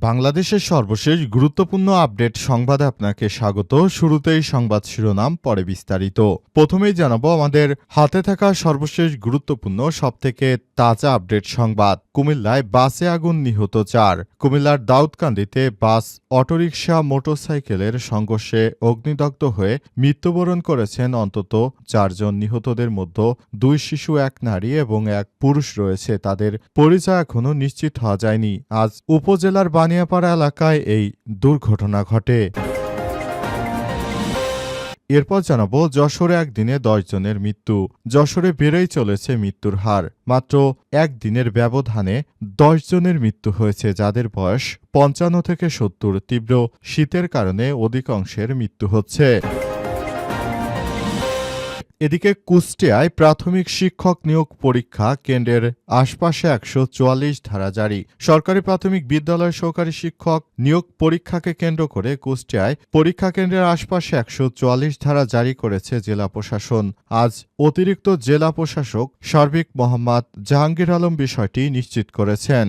বাংলাদেশের সর্বশেষ গুরুত্বপূর্ণ আপডেট সংবাদে আপনাকে স্বাগত। শুরুতেই সংবাদ শিরোনাম, পরে বিস্তারিত। প্রথমেই জানাব আমাদের হাতে থাকা সর্বশেষ গুরুত্বপূর্ণ, সবথেকে তাজা আপডেট সংবাদ। কুমিল্লায় বাসে আগুন নিহত চার। কুমিল্লার দাউদকান্দিতে বাস, অটোরিকশা, মোটরসাইকেলের সংঘর্ষে অগ্নিদগ্ধ হয়ে মৃত্যুবরণ করেছেন অন্তত চারজন নিহতদের মধ্যে দুই শিশু, এক নারী এবং এক পুরুষ রয়েছে। তাদের পরিচয় এখনও নিশ্চিত হওয়া যায়নি। আজ উপজেলার বানিয়াপাড়া এলাকায় এই দুর্ঘটনা ঘটে। এরপর জানাব যশোরে একদিনে জনের মৃত্যু। যশোরে বেড়েই চলেছে মৃত্যুর হার। মাত্র একদিনের ব্যবধানে জনের মৃত্যু হয়েছে, যাদের বয়স পঞ্চান্ন থেকে সত্তর। তীব্র শীতের কারণে অধিকাংশের মৃত্যু হচ্ছে। এদিকে কুষ্টিয়ায় প্রাথমিক শিক্ষক নিয়োগ পরীক্ষা কেন্দ্রের আশপাশে একশো চুয়াল্লিশ ধারা জারি। সরকারি প্রাথমিক বিদ্যালয় সহকারী শিক্ষক নিয়োগ পরীক্ষাকে কেন্দ্র করে কুষ্টিয়ায় পরীক্ষা কেন্দ্রের আশপাশে একশো চুয়াল্লিশ ধারা জারি করেছে জেলা প্রশাসন। আজ অতিরিক্ত জেলা প্রশাসক সার্বিক মোহাম্মদ জাহাঙ্গীর আলম বিষয়টি নিশ্চিত করেছেন।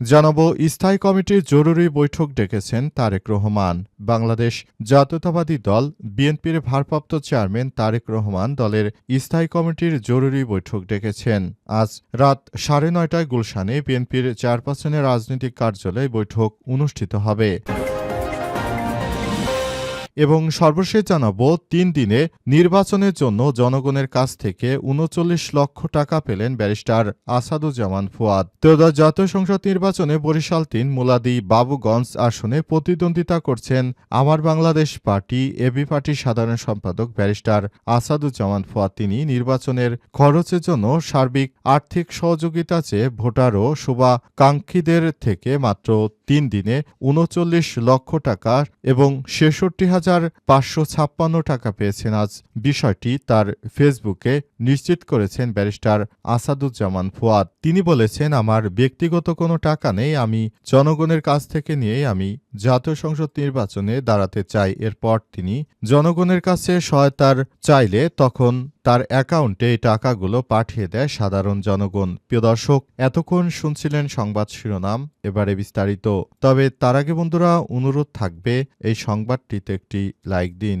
জানাব, স্থায়ী কমিটির জরুরি বৈঠক ডেকেছেন তারেক রহমান। বাংলাদেশ জাতীয়তাবাদী দল, বিএনপির ভারপ্রাপ্ত চেয়ারম্যান তারেক রহমান দলের স্থায়ী কমিটির জরুরি বৈঠক ডেকেছেন। আজ রাত সাড়ে নয়টায় গুলশানে বিএনপির চেয়ারপারসনের রাজনৈতিক কার্যালয়ে বৈঠক অনুষ্ঠিত হবে। এবং সর্বশেষ জানাব, তিন দিনে নির্বাচনের জন্য জনগণের কাছ থেকে উনচল্লিশ লক্ষ টাকা পেলেন ব্যারিস্টার আসাদুজ্জামান ফুয়াদ। ত্রয়োদশ জাতীয় সংসদ নির্বাচনে বরিশাল তিন, মুলাদি, বাবুগঞ্জ আসনে প্রতিদ্বন্দ্বিতা করছেন আমার বাংলাদেশ পার্টি এবি পার্টির সাধারণ সম্পাদক ব্যারিস্টার আসাদুজ্জামান ফুয়াদ। তিনি নির্বাচনের খরচের জন্য সার্বিক আর্থিক সহযোগিতা চেয়ে ভোটার ও শুভাকাঙ্ক্ষীদের থেকে মাত্র তিন দিনে উনচল্লিশ লক্ষ টাকা এবং ছেষট্টি হাজার পাঁচশো ছাপ্পান্ন টাকা পেয়েছেন আজ। বিষয়টি তার ফেসবুকে নিশ্চিত করেছেন ব্যারিস্টার আসাদুজ্জামান ফুয়াদ। তিনি বলেছেন, আমার ব্যক্তিগত কোনো টাকা নেই, আমি জনগণের কাছ থেকে নিয়েই আমি জাতীয় সংসদ নির্বাচনে দাঁড়াতে চাই। এরপর তিনি, জনগণের কাছে সহায়তার চাইলে তখন তার অ্যাকাউন্টে এই টাকাগুলো পাঠিয়ে দেয় সাধারণ জনগণ। প্রিয় দর্শক, এতক্ষণ শুনছিলেন সংবাদ শিরোনাম, এবারে বিস্তারিত। তবে তার আগে বন্ধুরা, অনুরোধ থাকবে, এই সংবাদটিতে একটি লাইক দিন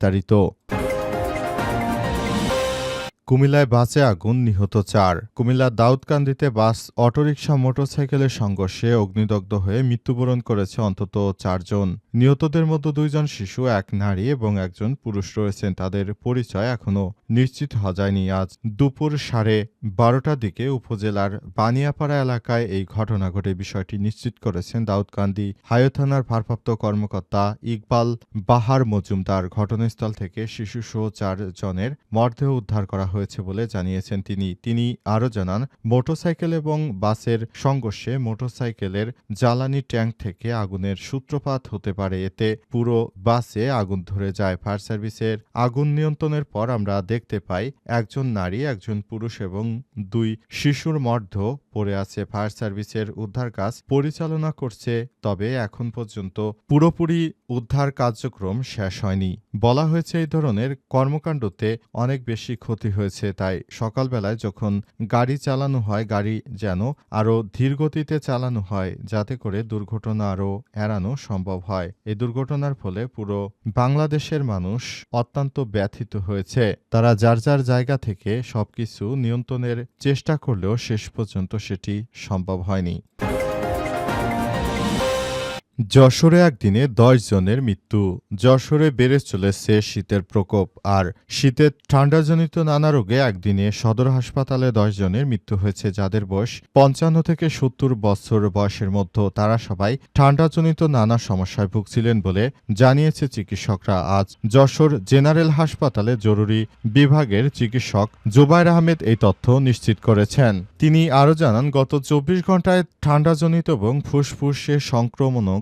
বিস্তারিত কুমিল্লায় বাসে আগুন নিহত চার। কুমিল্লার দাউদকান্দিতে বাস, অটোরিকশা, মোটরসাইকেলের সংঘর্ষে অগ্নিদগ্ধ হয়ে মৃত্যুবরণ করেছে অন্তত চারজন। নিহতদের মধ্যে দুইজন শিশু, এক নারী এবং একজন পুরুষ রয়েছেন। তাদের পরিচয় এখনও নিশ্চিত হওয়া যায়নি। আজ দুপুর সাড়ে বারোটার দিকে উপজেলার বানিয়াপাড়া এলাকায় এই ঘটনা ঘটে। বিষয়টি নিশ্চিত করেছেন দাউদকান্দি হায়ো থানার ভারপ্রাপ্ত কর্মকর্তা ইকবাল বাহার মজুমদার। ঘটনাস্থল থেকে শিশুসহ চার জনের মরদেহ উদ্ধার করা হয়েছে। বলে জানিয়েছেন তিনি। তিনি আরও জানান, মোটরসাইকেল এবং বাসের সংঘর্ষে মোটরসাইকেলের জ্বালানি ট্যাঙ্ক থেকে আগুনের সূত্রপাত হতে পারে। এতে পুরো বাসে আগুন ধরে যায়। ফায়ার সার্ভিসের আগুন নিয়ন্ত্রণের পর আমরা দেখতে পাই, একজন নারী, একজন পুরুষ এবং দুই শিশুর মর্ধ পড়ে আছে। ফায়ার সার্ভিসের উদ্ধার কাজ পরিচালনা করছে, তবে এখন পর্যন্ত পুরোপুরি উদ্ধার কার্যক্রম শেষ হয়নি। বলা হয়েছে, এই ধরনের কর্মকাণ্ডতে অনেক বেশি ক্ষতি হয়েছে। তাই সকালবেলায় যখন গাড়ি চালানো হয়, গাড়ি যেন আরও ধীর গতিতে চালানো হয়, যাতে করে দুর্ঘটনা আরও এড়ানো সম্ভব হয়। এই দুর্ঘটনার ফলে পুরো বাংলাদেশের মানুষ অত্যন্ত ব্যথিত হয়েছে। তারা যার যার জায়গা থেকে সবকিছু নিয়ন্ত্রণের চেষ্টা করলেও শেষ পর্যন্ত সেটি সম্ভব হয়নি। যশোরে একদিনে দশ জনের মৃত্যু। যশোরে বেড়ে চলেছে শীতের প্রকোপ আর শীতের ঠান্ডাজনিত নানা রোগে একদিনে সদর হাসপাতালে দশ জনের মৃত্যু হয়েছে যাদের বয়স পঞ্চান্ন থেকে সত্তর বছর বয়সের মধ্যে। তারা সবাই ঠান্ডাজনিত নানা সমস্যায় ভুগছিলেন বলে জানিয়েছে চিকিৎসকরা। আজ যশোর জেনারেল হাসপাতালে জরুরি বিভাগের চিকিৎসক জুবাইর আহমেদ এই তথ্য নিশ্চিত করেছেন। তিনি আরও জানান, গত চব্বিশ ঘন্টায় ঠান্ডাজনিত এবং ফুসফুসে সংক্রমণক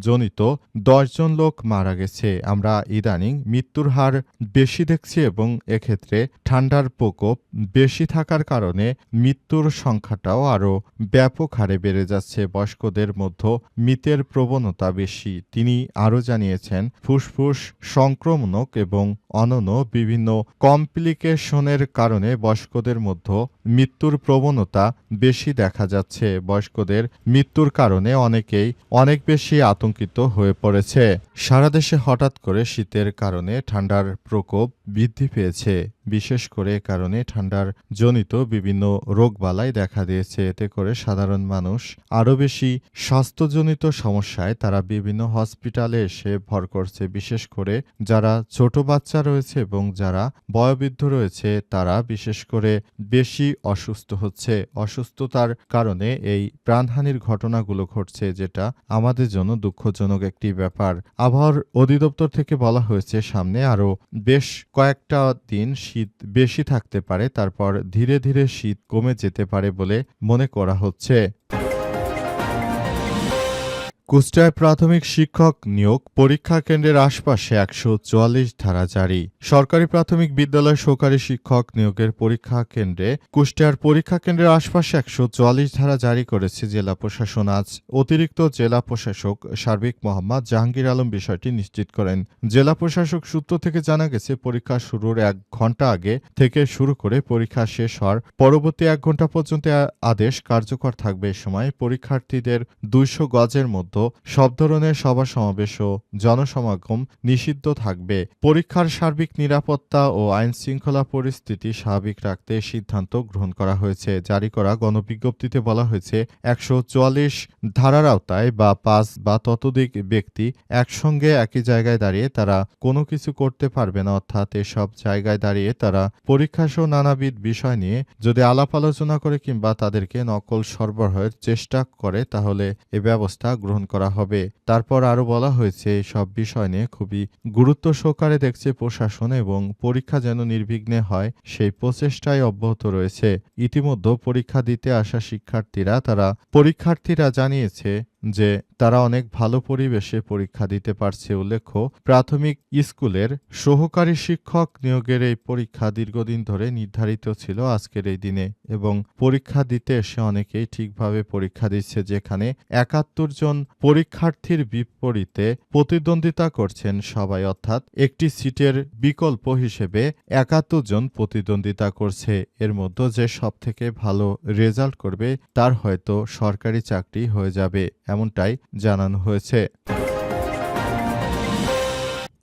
জনিত দশজন লোক মারা গেছে। আমরা ইদানিং মৃত্যুর হার বেশি দেখছি এবং এক্ষেত্রে ঠান্ডার প্রকোপ বেশি থাকার কারণে মৃত্যুর সংখ্যাটাও আরও ব্যাপক হারে বেড়ে যাচ্ছে। বয়স্কদের মধ্যে মৃতের প্রবণতা বেশি। তিনি আরও জানিয়েছেন, ফুসফুস সংক্রমণক এবং অনন্য বিভিন্ন কমপ্লিকেশনের কারণে বয়স্কদের মধ্যে মৃত্যুর প্রবণতা বেশি দেখা যাচ্ছে। বয়স্কদের মৃত্যুর কারণে অনেকেই অনেক বেশি আতঙ্কিত হয়ে পড়েছে। সারা দেশে হঠাৎ করে শীতের কারণে ঠান্ডার প্রকোপ বৃদ্ধি পেয়েছে, বিশেষ করে কারণে ঠান্ডার জনিত বিভিন্ন রোগবালাই দেখা দিয়েছে। এতে করে সাধারণ মানুষ আরও বেশি স্বাস্থ্যজনিত সমস্যায় তারা বিভিন্ন হসপিটালে এসে ভর করছে। বিশেষ করে যারা ছোট বাচ্চা রয়েছে এবং যারা বয়োবৃদ্ধ রয়েছে, তারা বিশেষ করে বেশি অসুস্থ হচ্ছে। অসুস্থতার কারণে এই প্রাণহানির ঘটনাগুলো ঘটছে, যেটা আমাদের জন্য দুঃখজনক একটি ব্যাপার। আবহাওয়ার অধিদপ্তর থেকে বলা হয়েছে, সামনে আরও বেশ কয়েকটা দিন শীত বেশি থাকতে পারে, তারপর ধীরে ধীরে শীত কমে যেতে পারে বলে মনে করা হচ্ছে। কুষ্টায় প্রাথমিক শিক্ষক নিয়োগ, পরীক্ষা কেন্দ্রের আশপাশে একশো চুয়াল্লিশ ধারা জারি। সরকারি প্রাথমিক বিদ্যালয় সহকারী শিক্ষক নিয়োগের পরীক্ষা কেন্দ্রে কুষ্টিয়ার পরীক্ষা কেন্দ্রের আশপাশে একশো চুয়াল্লিশ ধারা জারি করেছে জেলা প্রশাসন। আজ অতিরিক্ত জেলা প্রশাসক সার্বিক মোহাম্মদ জাহাঙ্গীর আলম বিষয়টি নিশ্চিত করেন। জেলা প্রশাসক সূত্র থেকে জানা গেছে, পরীক্ষা শুরুর এক ঘণ্টা আগে থেকে শুরু করে পরীক্ষা শেষ হওয়ার পরবর্তী এক ঘণ্টা পর্যন্ত আদেশ কার্যকর থাকবে। এ সময় পরীক্ষার্থীদের দুইশো গজের মধ্যে সব ধরনের সভা সমাবেশ ও জনসমাগম নিষিদ্ধ থাকবে। পরীক্ষার সার্বিক নিরাপত্তা ও আইন শৃঙ্খলা পরিস্থিতি স্বাভাবিক রাখতে সিদ্ধান্ত গ্রহণ করা হয়েছে। জারি করা গণবিজ্ঞপ্তিতে বলা হয়েছে, একশো চুয়াল্লিশ ধারার আওতায় বা পাঁচ বা ততোধিক ব্যক্তি একসঙ্গে একই জায়গায় দাঁড়িয়ে তারা কোনো কিছু করতে পারবে না, অর্থাৎ এসব জায়গায় দাঁড়িয়ে তারা পরীক্ষা সহ নানাবিধ বিষয় নিয়ে যদি আলাপ আলোচনা করে কিংবা তাদেরকে নকল সরবরাহের চেষ্টা করে, তাহলে এ ব্যবস্থা গ্রহণ করা হবে। তারপর আরও বলা হয়েছে, সব বিষয় নিয়ে খুবই গুরুত্ব সহকারে দেখছে প্রশাসন এবং পরীক্ষা যেন নির্বিঘ্নে হয়, সেই প্রচেষ্টায় অব্যাহত রয়েছে। ইতিমধ্যে পরীক্ষা দিতে আসা শিক্ষার্থীরা, তারা পরীক্ষার্থীরা জানিয়েছে যে তারা অনেক ভালো পরিবেশে পরীক্ষা দিতে পারছে উল্লেখ্য, প্রাথমিক স্কুলের সহকারী শিক্ষক নিয়োগের এই পরীক্ষা দীর্ঘদিন ধরে নির্ধারিত ছিল আজকের এই দিনে এবং পরীক্ষা দিতে এসে অনেকেই ঠিকভাবে পরীক্ষা দিচ্ছে যেখানে একাত্তর জন পরীক্ষার্থীর বিপরীতে প্রতিদ্বন্দ্বিতা করছেন সবাই। অর্থাৎ একটি সিটের বিকল্প হিসেবে একাত্তর জন প্রতিদ্বন্দ্বিতা করছে। এর মধ্যে যে সব থেকে ভালো রেজাল্ট করবে, তার হয়তো সরকারি চাকরি হয়ে যাবে। এমনটাই জানানো হয়েছে।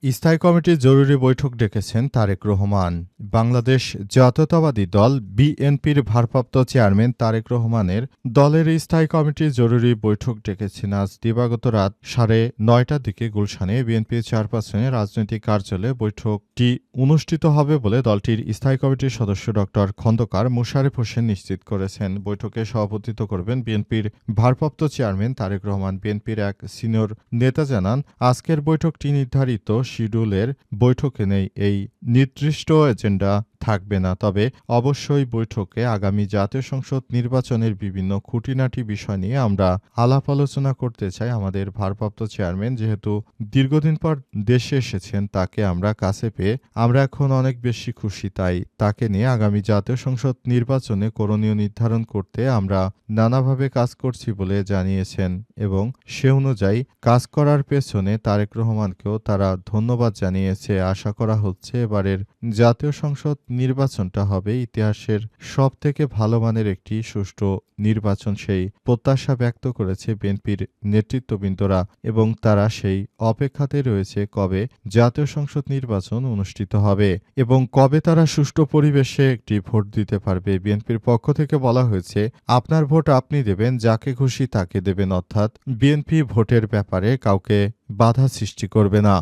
স্থায়ী কমিটির জরুরি বৈঠক ডেকেছেন তারেক রহমান। বাংলাদেশ জাতীয়তাবাদী দল বিএনপির ভারপ্রাপ্ত চেয়ারম্যান তারেক রহমানের দলের স্থায়ী কমিটির জরুরি বৈঠক ডেকেছেন আজ দিবাগত রাত সাড়ে নয়টার দিকে গুলশানে বিএনপির চেয়ারপারসনের রাজনৈতিক কার্যালয়ে বৈঠকটি অনুষ্ঠিত হবে বলে দলটির স্থায়ী কমিটির সদস্য ডক্টর খন্দকার মুশারেফ হোসেন নিশ্চিত করেছেন। বৈঠকে সভাপতিত্ব করবেন বিএনপির ভারপ্রাপ্ত চেয়ারম্যান তারেক রহমান। বিএনপির এক সিনিয়র নেতা জানান, আজকের বৈঠকটি নির্ধারিত শিডিউলের বৈঠকে নেই। এই নির্দিষ্ট এজেন্ডা থাকবে না। তবে অবশ্যই বৈঠকে আগামী জাতীয় সংসদ নির্বাচনের বিভিন্ন খুঁটিনাটি বিষয় নিয়ে আমরা আলাপ আলোচনা করতে চাই আমাদের ভারপ্রাপ্ত চেয়ারম্যান। যেহেতু দীর্ঘদিন পর দেশে এসেছেন, তাকে আমরা কাছে পেয়ে আমরা এখন অনেক বেশি খুশি। তাই তাকে নিয়ে আগামী জাতীয় সংসদ নির্বাচনে করণীয় নির্ধারণ করতে আমরা নানাভাবে কাজ করছি বলে জানিয়েছেন এবং সে অনুযায়ী কাজ করার পেছনে তারেক রহমানকেও তারা ধন্যবাদ জানিয়েছে। আশা করা হচ্ছে এবারের জাতীয় সংসদ নির্বাচনটা হবে, ইতিহাসের সব থেকে ভালো মানের একটি সুষ্ঠু নির্বাচন সেই প্রত্যাশা ব্যক্ত করেছে বিএনপির নেতৃত্ববৃন্দরা এবং তারা সেই অপেক্ষাতে রয়েছে কবে জাতীয় সংসদ নির্বাচন অনুষ্ঠিত হবে এবং কবে তারা সুষ্ঠু পরিবেশে একটি ভোট দিতে পারবে। বিএনপির পক্ষ থেকে বলা হয়েছে, আপনার ভোট আপনি দেবেন, যাকে খুশি তাকে দেবেন। অর্থাৎ বিএনপি ভোটের ব্যাপারে কাউকে বাধা সৃষ্টি করবে না।